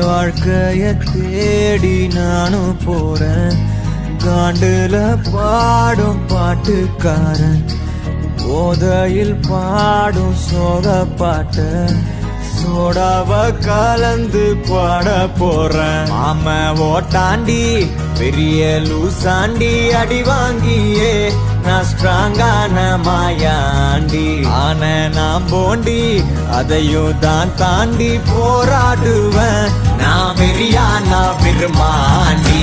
வாழ்க்கைய தேடி நானும் போறேன். காண்டுல பாடும் பாட்டுக்காரன். போதையில் பாடும் சோக பாட்ட சோடாவ கலந்து பாட போறேன். மாம ஓட்டாண்டி பெரிய லூசாண்டி அடி வாங்கியே. தாங்கான மாயாண்டி. ஆன நாம் போண்டி அதையும் தான் தாண்டி போராடுவேன் நான் வெறியா நான் பெருமாண்டி.